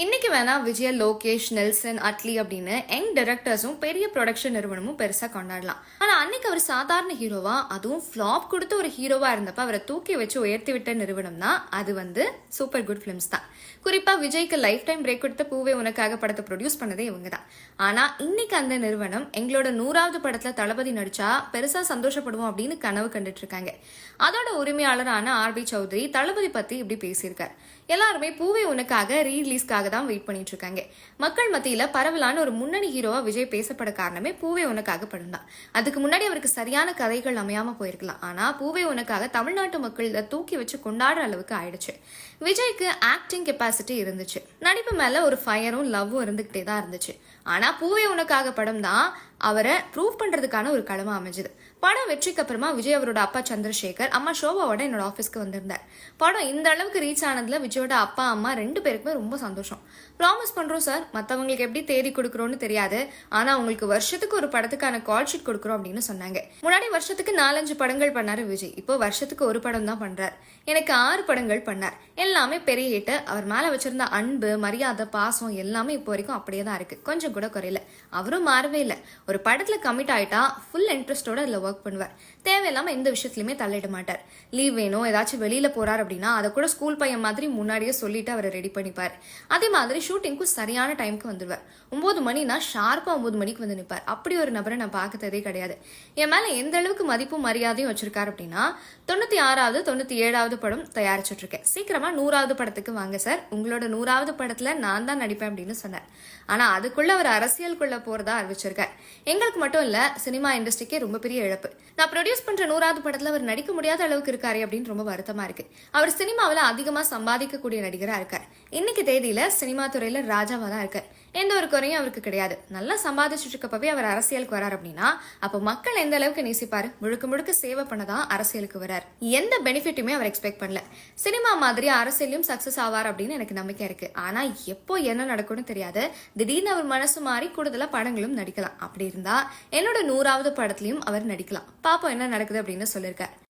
இன்னைக்கு வேணா விஜய லோகேஷ் நெல்சன் அட்லி அப்படின்னு யங் டைரக்டர்ஸும் பெரிய ப்ரொடக்ஷன் நிறுவனமும் பெருசா கொண்டாடலாம். ஆனா அன்னைக்கு அவர் சாதாரண ஹீரோவா அதுவும் ஃபிளாப் கொடுத்த ஒரு ஹீரோவா இருந்தப்ப அவரை தூக்கி வச்சு உயர்த்தி விட்ட தான் அது வந்து சூப்பர் குட் ஃபிலிம்ஸ் தான். குறிப்பா விஜய்க்கு லைஃப் டைம் பிரேக் கொடுத்த பூவே உனக்காக படத்தை ப்ரொடியூஸ் பண்ணதே இவங்க தான் ஆனா இன்னைக்கு அந்த நிறுவனம் எங்களோட நூறாவது படத்துல தளபதி நடிச்சா பெருசா சந்தோஷப்படுவோம் அப்படின்னு கனவு கண்டுட்டு இருக்காங்க அதோட உரிமையாளரான ஆர் பி சௌத்ரி தளபதி பத்தி இப்படி பேசியிருக்காரு. எல்லாருமே பூவே உனக்காக ரீலீஸ்க்காக தான் வெயிட் பண்ணிட்டு இருக்காங்க மக்கள் மத்தியில பரவலான ஒரு முன்னணி ஹீரோவா விஜய் பேசப்பட காரணமே பூவே உனக்காக படம் தான் அதுக்கு முன்னாடி அவருக்கு சரியான கதைகள் அமையாம போயிருக்கலாம். ஆனா பூவே உனக்காக தமிழ்நாட்டு மக்கள் தூக்கி வச்சு கொண்டாடுற அளவுக்கு ஆயிடுச்சு. விஜய்க்கு ஆக்டிங் கெப்பாசிட்டி இருந்துச்சு. நடிப்பு மேல ஒரு ஃபயரும் லவ்வும் இருந்துகிட்டே தான் இருந்துச்சு. ஆனா பூவே உனக்காக படம் தான் அவரை ப்ரூவ் பண்ணுறதுக்கான ஒரு களமா அமைஞ்சது. படம் வெற்றிக்கு அப்புறமா விஜய் அவரோட அப்பா சந்திரசேகர் அம்மா ஷோபாவோட என்னோட ஆஃபீஸ்க்கு வந்திருந்தார். படம் இந்த அளவுக்கு ரீச் ஆனதுல விஜயோட அப்பா அம்மா ரெண்டு பேருக்குமே ரொம்ப சந்தோஷம். ப்ராமிஸ் பண்ணுறோம் சார் மற்றவங்களுக்கு எப்படி தேதி கொடுக்குறோன்னு தெரியாது. ஆனால் உங்களுக்கு வருஷத்துக்கு ஒரு படத்துக்கான கால் ஷீட் கொடுக்குறோம் அப்படின்னு சொன்னாங்க. முன்னாடி வருஷத்துக்கு நாலஞ்சு படங்கள் பண்ணார் விஜய். இப்போ வருஷத்துக்கு ஒரு படம் தான் பண்ணுறார் எனக்கு ஆறு படங்கள் பண்ணார். எல்லாமே பெரிய ஹிட்டு அவர் மேலே வச்சிருந்த அன்பு மரியாதை பாசம் எல்லாமே இப்போ வரைக்கும் அப்படியே தான் இருக்குது கொஞ்சம் கூட குறையல. அவரும் மாறவே இல்லை. ஒரு படத்தில் கமிட் ஆகிட்டா ஃபுல் இன்ட்ரெஸ்ட்டோட அதில் ஒர்க் பண்ணுவார். தேவையில்லாமல் எந்த விஷயத்துலையுமே தள்ளிட மாட்டார். லீவ் வேணும் ஏதாச்சும் வெளியில் போகிறார் அப்படின்னா அதை கூட ஸ்கூல் பையன் மாதிரி முன்னாடியே சொல்லிட்டு அவரை ரெடி பண்ணிப்பார். அதே மாதிரி ஷூட்டிங்க்கும் சரியான டைம்க்கு வந்துடுவார் ஒம்பது மணினா ஷார்ப்பாக ஒம்பது மணிக்கு வந்து நிற்பார் அப்படி ஒரு நபரை நான் பார்த்ததே கிடையாது. என் மேலே எந்த அளவுக்கு மதிப்பும் மரியாதையும் வச்சிருக்காரு அப்படின்னா தொண்ணூற்றி ஆறாவது தொண்ணூற்றி ஏழாவது படம் தயாரிச்சுட்டு இருக்கேன் சீக்கிரமாக நூறாவது படத்துக்கு வாங்க சார். உங்களோட நூறாவது படத்தில் நான் தான் நடிப்பேன் அப்படின்னு சொன்னார். ஆனால் அதுக்குள்ளே அவர் அரசியலுக்குள்ளே போகிறதா அறிவிச்சிருக்கார். எங்களுக்கு மட்டும் இல்லை சினிமா இண்டஸ்ட்ரிக்கே ரொம்ப பெரிய இழப்பு. நான் ப்ரொடியூஸ் பண்ற நூறாவது படத்தில் அவர் நடிக்க முடியாத அளவுக்கு இருக்காரு அப்படின்னு ரொம்ப வருத்தமாக இருக்கு. அவர் சினிமாவில் அதிகமாக சம்பாதிக்கக்கூடிய நடிகராக இருக்கார். இன்னைக்கு தேதியில் சினிமா துறையில் ராஜாவாக தான் இருக்கார். எந்த ஒரு குறையும் அவருக்கு கிடையாது. நல்லா சம்பாதிச்சுட்டு இருக்கப்பவே அவர் அரசியலுக்கு வரார் அப்படின்னா அப்போ மக்கள் எந்த அளவுக்கு நேசிப்பாரு? முழுக்க முழுக்க சேவை பண்ணதான் அரசியலுக்கு வரார். எந்த பெனிஃபிட்டுமே அவர் எக்ஸ்பெக்ட் பண்ணல. சினிமா மாதிரி அரசியலையும் சக்சஸ் ஆவார் அப்படின்னு எனக்கு நம்பிக்கை இருக்கு. ஆனா எப்போ என்ன நடக்கும்னு தெரியாது. திடீர்னு அவர் மனசு மாறி கூடுதலா படங்களும் நடிக்கலாம். அப்படி இருந்தா என்னோட நூறாவது படத்துலயும் அவர் நடிக்கலாம். பாப்போம் என்ன நடக்குது அப்படின்னு சொல்லியிருக்காரு.